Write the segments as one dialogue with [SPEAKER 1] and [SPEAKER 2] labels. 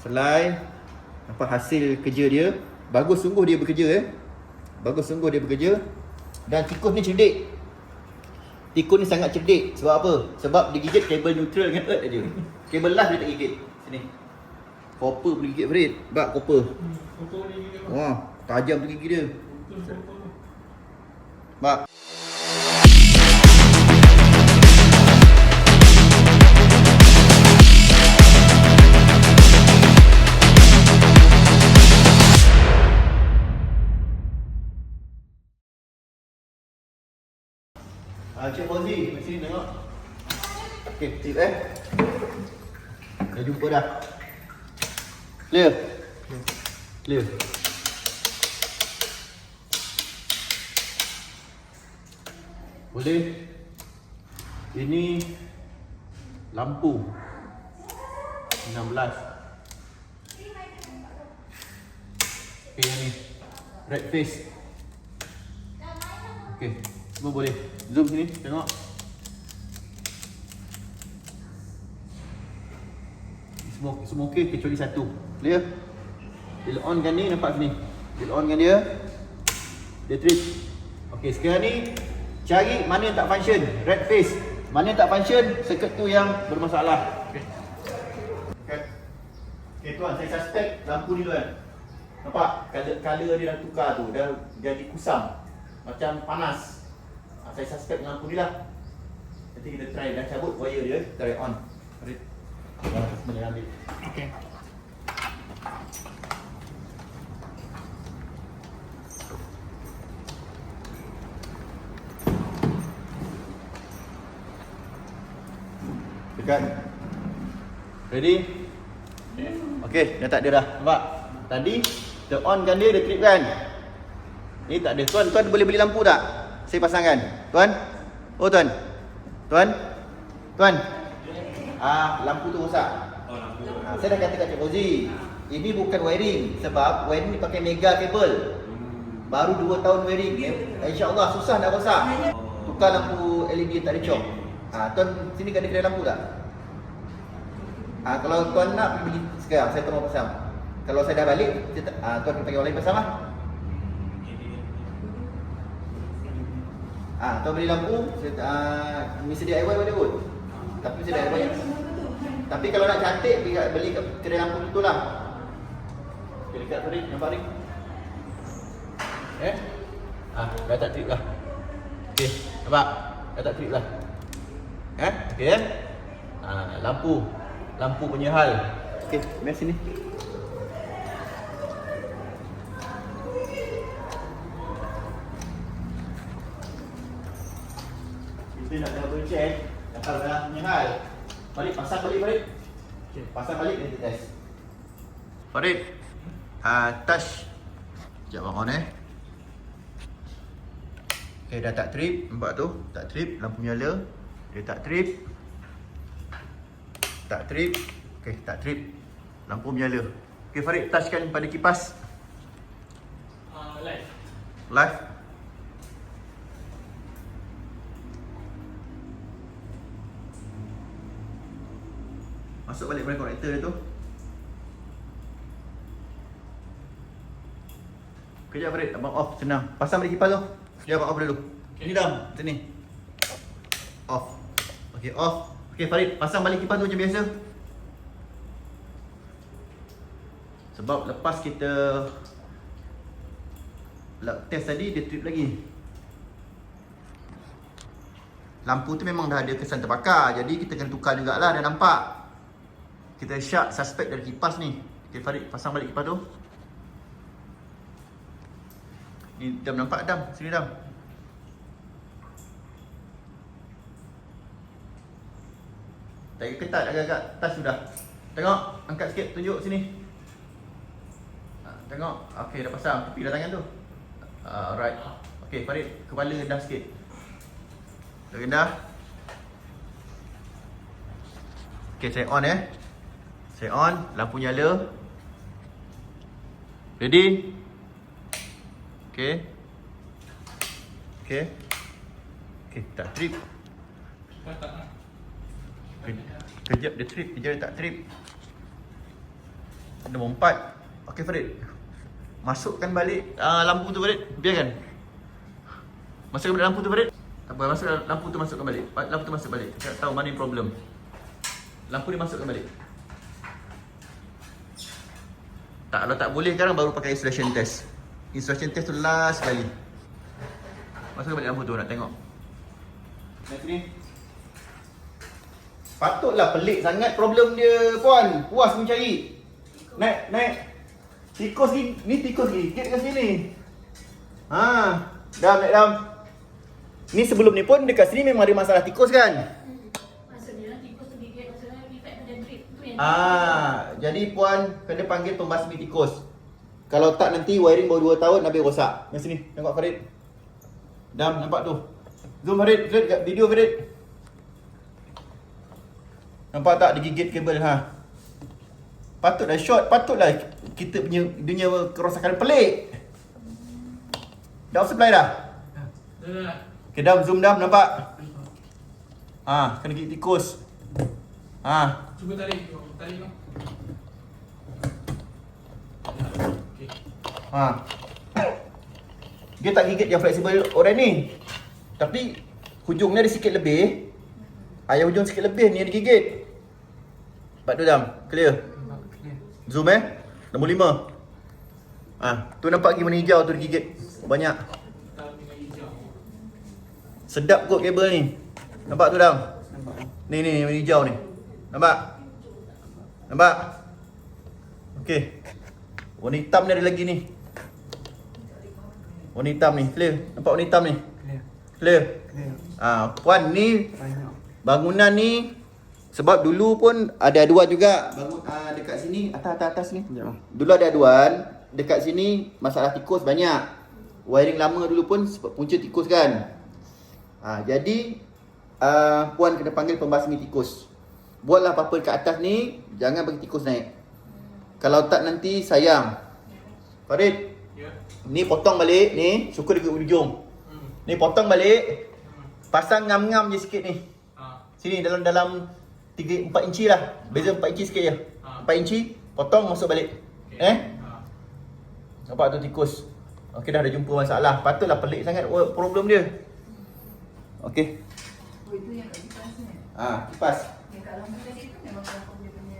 [SPEAKER 1] Selai apa hasil kerja dia bagus sungguh dia bekerja eh. Bagus sungguh dia bekerja. Dan tikus ni cerdik. Tikus ni sangat cerdik. Sebab apa? Sebab dia gigit kabel neutral dengan earth aja kabel live dia tak gigit. Sini. Copper boleh gigit Farid bak copper.
[SPEAKER 2] Foto ni kita bang.
[SPEAKER 1] wah tajam tu gigi dia. Bak Ah, Cik Fauzi, mari sini tengok. Okey, tip eh. Dah jumpa dah. Clear. Clear. Boleh. Ini lampu 16. Okey ni. Red face. Okey, semua boleh. Zoom sini, tengok. Semua semua okey kecuali satu. Clear? Bila on kan ni nampak sini. Bila on kan dia dia trip. Okey, sekarang ni cari mana yang tak function. Red face. Mana yang tak function, circuit tu yang bermasalah. Okey tuan, saya suspect lampu ni tuan. Nampak? Color, color dia dah tukar tu, dah jadi kusam. Macam panas. Ah, saya suspect lampu ni lah. Nanti kita try dah cabut wire dia, kita try on. Mari. Boleh ambil.
[SPEAKER 2] Okey.
[SPEAKER 1] Dekat. Ready? Okey, dah tak ada dah. Nampak? Tadi kita on kan dia, dia trip kan? Ni tak ada. Tuan, tuan boleh beli lampu tak? Saya pasangkan. Tuan? Oh tuan. Tuan? Tuan? Ah, lampu tu rosak.
[SPEAKER 2] Oh, lampu.
[SPEAKER 1] Ah, saya dah kata kat Cik Fauzi, ini bukan wiring sebab wiring ni pakai mega kabel. Baru 2 tahun wiring. Eh, InsyaAllah susah nak rosak. Tukar lampu LED tak ada cok. Ah, tuan sini ada kedai lampu tak? Ah, kalau tuan nak pergi beli sekarang, saya tolong pasang. Kalau saya dah balik, saya ah, tuan panggil orang lain pasang lah. Ah, tuan beli lampu, saya, ah, mesti DIY boleh kot. Tapi saya DIY. Tapi kalau nak cantik, pergi kat- beli kat kedai lampu betul lah. Okay, dekat Farid, nampak ni? Eh? Ah, dah tak trip lah. Okey, nampak? Dah tak trip lah. Eh? Okey eh? Ah, lampu. Lampu punya hal. Okey, mari sini. Kita nak double check Kalau dah punya hal. Farid, pasang balik Farid okay. Pasang balik dan kita test. Farid. Uh, Touch Sekejap bang on eh Okay dah tak trip. Nampak tu? Tak trip. Lampu menyala. Dia tak trip. Tak trip. Okay tak trip. Lampu menyala. Okay Farid touchkan pada kipas.
[SPEAKER 2] Ah, live.
[SPEAKER 1] Live Masuk balik pada konektor dia tu. Kejap Farid, abang off. Senang. Pasang balik kipas tu. Dia abang off dulu. Ni dah, sini Off. Okay off. Okay Farid, pasang balik kipas tu macam biasa. Sebab lepas kita test tadi dia trip lagi. Lampu tu memang dah ada kesan terbakar. Jadi kita kena tukar jugalah dah nampak Kita syak suspect dari kipas ni. Okay Farid pasang balik kipas tu. Ni Dam nampak Dam? Sini Dam. Tak ketat agak-agak. Tas sudah. Tengok. Angkat sikit tunjuk sini. Ah, Tengok. Okay dah pasang. Tepi dah tangan tu. Alright. Okay Farid Kepala rendah sikit. Dah rendah. Okay saya on eh Saya on. Lampu nyala Ready? Okay. Okay. Okay tak trip. Kejap dia trip Kejap dia tak trip. Nombor empat. Okey Farid. Masukkan balik uh, lampu tu Farid. Biarkan. Masukkan balik lampu tu Farid. Tak apa masuk lampu tu masukkan balik. Lampu tu masuk balik. Tak tahu mana problem. Lampu ni masukkan balik Tak kalau tak boleh sekarang baru pakai installation test. Installation test tu last sekali Masukkan balik lampu tu nak tengok? Naik sini Patutlah pelik sangat problem dia puan. Puas mencari Naik, naik. Tikus ni, ni tikus gigit kat sini. Ha, dam, naik dam. Ni sebelum ni pun dekat sini memang ada masalah tikus kan
[SPEAKER 3] Maksudnya tikus tu gigit maksudnya efek pada drip tu yang
[SPEAKER 1] Ah, jadi puan kena panggil pembasmi tikus. Kalau tak nanti wiring baru 2 tahun habis rosak. Yang sini, tengok Farid. Dam nampak tu. Zoom Farid, Farid kat video Farid. Nampak tak digigit kabel ha? Patutlah short, patutlah kita punya dunia kerosakan pelik. Dah supply dah?
[SPEAKER 2] Dah dah dah.
[SPEAKER 1] Okay, dam zoom dam nampak? Ah, kena gigit tikus. Ah,
[SPEAKER 2] Cuba tarik. Tarik kau. Okey.
[SPEAKER 1] Ha. Dia tak gigit yang fleksibel orang ni. Tapi hujung ni ada sikit lebih. Ayah hujung sikit lebih ni ada gigit. Sebab tu jam. Clear. Zoom eh. Nombor lima. Ah, tu nampak lagi warna hijau tu dia gigit. Banyak. Sedap kot kabel ni. Nampak tu dam. Ni ni ni warna hijau ni. Nampak? Nampak? Okey. Warna hitam ni ada lagi ni. Warna hitam ni. Clear. Nampak warna hitam ni?
[SPEAKER 4] Clear.
[SPEAKER 1] Clear.
[SPEAKER 4] Clear.
[SPEAKER 1] Ah, puan ni bangunan ni sebab dulu pun ada aduan juga bangun ah, dekat sini atas atas atas ni.
[SPEAKER 4] Bang.
[SPEAKER 1] Dulu ada aduan dekat sini masalah tikus banyak. Wiring lama dulu pun sebab punca tikus kan. Ah, jadi ah, puan kena panggil pembasmi tikus. Buatlah apa-apa dekat atas ni, jangan bagi tikus naik. Kalau tak nanti sayang. Farid,
[SPEAKER 2] Ya.
[SPEAKER 1] ni potong balik ni, syukur dekat ujung.
[SPEAKER 2] Hmm.
[SPEAKER 1] Ni potong balik, pasang ngam-ngam je sikit ni.
[SPEAKER 2] Ah.
[SPEAKER 1] Sini dalam dalam 3 4 inci lah. Beza 4 inci sikit je.
[SPEAKER 2] Ha.
[SPEAKER 1] 4 inci potong masuk balik.
[SPEAKER 2] Okey.
[SPEAKER 1] Eh?
[SPEAKER 2] Ah.
[SPEAKER 1] Nampak tu tikus. Okey dah ada jumpa masalah. Patutlah pelik sangat problem dia. Okey.
[SPEAKER 3] Oh itu yang kipas ni
[SPEAKER 1] Ah, kipas.
[SPEAKER 3] Yang kat lampu tadi tu memang lampu dia punya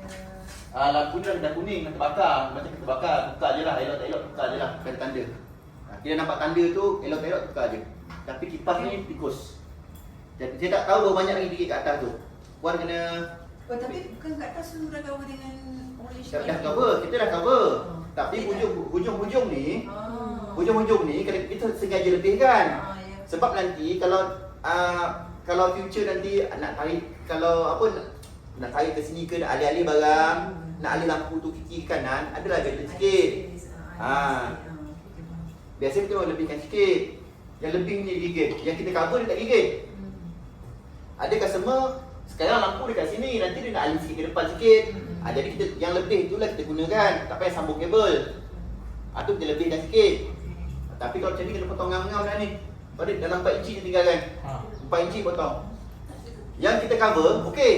[SPEAKER 1] Ah, lampu ni dah, dah kuning, dah terbakar. Macam kita bakar, tukar je lah. Elok tak elok, tukar je lah. Bukan tanda. Ah, kita nampak tanda tu, elok tak elok, tukar je. Tapi kipas ni tikus. Jadi, saya tak tahu berapa banyak lagi gigit kat atas tu. Puan kena
[SPEAKER 3] Oh tapi bukan kat atas tu dah cover dengan
[SPEAKER 1] Dah,
[SPEAKER 3] Malaysia
[SPEAKER 1] dah cover, kita dah cover.
[SPEAKER 3] Hmm.
[SPEAKER 1] Tapi hujung-hujung ni,
[SPEAKER 3] Ah.
[SPEAKER 1] hujung-hujung ni kalau kita sengaja lebihkan.
[SPEAKER 3] Ah, ya.
[SPEAKER 1] Sebab nanti kalau uh, kalau future nanti nak tarik kalau apa nak, tarik ke sini ke nak alih-alih barang,
[SPEAKER 3] Hmm.
[SPEAKER 1] nak alih lampu tu ke kiri kanan, adalah beza sikit. Ah. Biasanya kita orang lebihkan sikit. Yang lebih ni gigit. Yang kita cover dia tak gigit. Ada customer sekarang lampu dekat sini nanti dia nak alih sikit ke depan sikit.
[SPEAKER 3] Hmm.
[SPEAKER 1] Ah, jadi kita yang lebih itulah kita gunakan. Tak payah sambung kabel. Ah tu kita lebihkan sikit. Tapi kalau macam ni kena potong ngam-ngam dah ni. Pada dalam 4 inci kita tinggalkan.
[SPEAKER 2] Ah.
[SPEAKER 1] 4 inci potong. Yang kita cover, okey.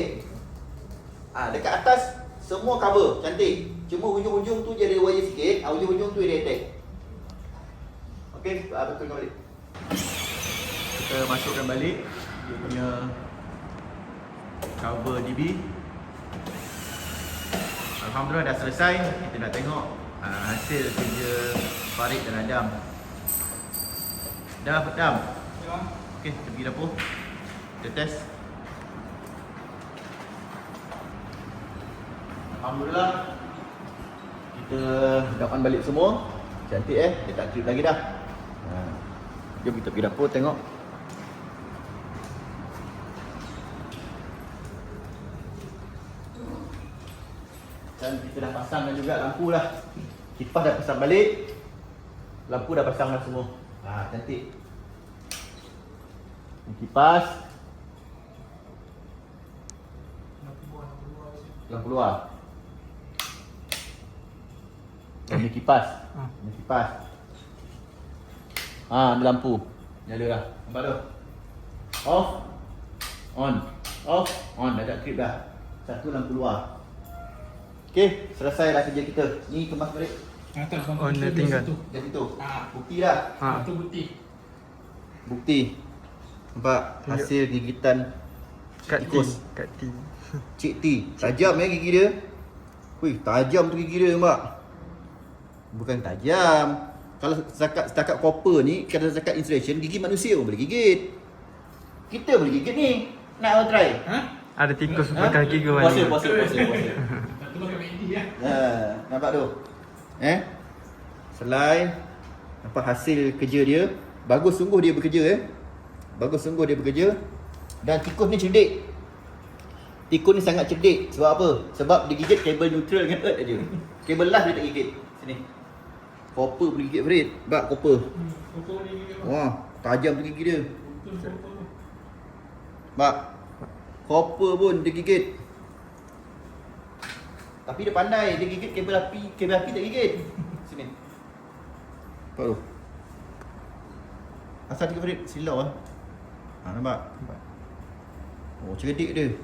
[SPEAKER 1] Ah dekat atas semua cover, cantik. Cuma hujung-hujung tu je ada wire sikit, ah, hujung-hujung tu dia attack. Okey, ah, betulkan balik. Kita masukkan balik dia punya cover DB. Alhamdulillah dah selesai. Kita nak tengok uh, hasil kerja Farid dan Adam. Dah Adam.
[SPEAKER 2] Ya.
[SPEAKER 1] Okey, kita pergi dapur. Kita test. Alhamdulillah. Kita on balik semua. Cantik eh. Dia tak trip lagi dah. Ha. Jom kita pergi dapur tengok. Dan kita dah pasangkan juga lampu lah. Kipas dah pasang balik. Lampu dah pasang dah semua. Ha, cantik. Ini kipas.
[SPEAKER 2] Lampu buah, lampu buah
[SPEAKER 1] luar. Ini kipas.
[SPEAKER 2] Ha.
[SPEAKER 1] Ini kipas. Ha, ni lampu. Nyala dah. Nampak tu? Off. On. Off. On. Dah tak trip dah. Satu lampu luar. Okey, selesailah kerja kita. Ni kemas balik.
[SPEAKER 4] Oh, dia tinggal.
[SPEAKER 1] Dah itu.
[SPEAKER 2] Ah.
[SPEAKER 1] Bukti dah.
[SPEAKER 4] Ha.
[SPEAKER 2] Itu bukti.
[SPEAKER 1] Bukti. Nampak hasil gigitan
[SPEAKER 4] Kat T.
[SPEAKER 1] Tikus.
[SPEAKER 4] Kat T.
[SPEAKER 1] Cik T. Tajam eh gigi dia. Wih, tajam tu gigi dia nampak. Bukan tajam. Kalau setakat setakat copper ni, kalau setakat insulation, gigi manusia pun boleh gigit. Kita boleh gigit ni. Nak awak try?
[SPEAKER 2] Ha?
[SPEAKER 4] Ada tikus
[SPEAKER 1] Ha?
[SPEAKER 4] pakai gigi
[SPEAKER 1] Puasa, puasa, puasa, puasa.
[SPEAKER 2] Medi ya.
[SPEAKER 1] Ha, nampak tu. Eh? Selai. Nampak hasil kerja dia. Bagus sungguh dia bekerja eh. Bagus sungguh dia bekerja. Dan tikus ni cerdik. Tikus ni sangat cerdik. Sebab apa? Sebab dia gigit kabel neutral dengan earth aja. Kabel las dia tak gigit. Sini. Copper boleh gigit Farid. Bak copper.
[SPEAKER 2] Hmm. Pokok ni gigi bang.
[SPEAKER 1] Wah, tajam tu gigi dia. Bak. Copper pun dia gigit. Tapi dia pandai, dia gigit kabel api, kabel api tak gigit. Sini. Nampak tu. Asal dia Farid silau ah. Ha nampak?
[SPEAKER 4] Nampak.
[SPEAKER 1] Oh, cerdik dia.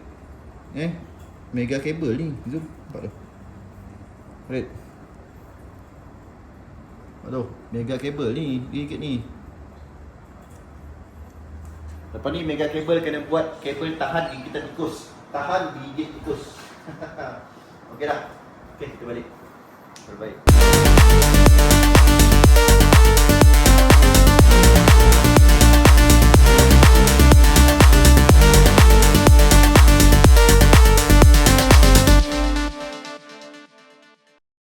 [SPEAKER 1] Eh? Mega kabel ni. Zoom. Nampak tu. Farid. Tu. Mega kabel ni, gigit ni. Lepas ni mega kabel kena buat kabel tahan gigitan tikus. Tahan gigit tikus. Okey dah. Okey, kita balik. Terbaik.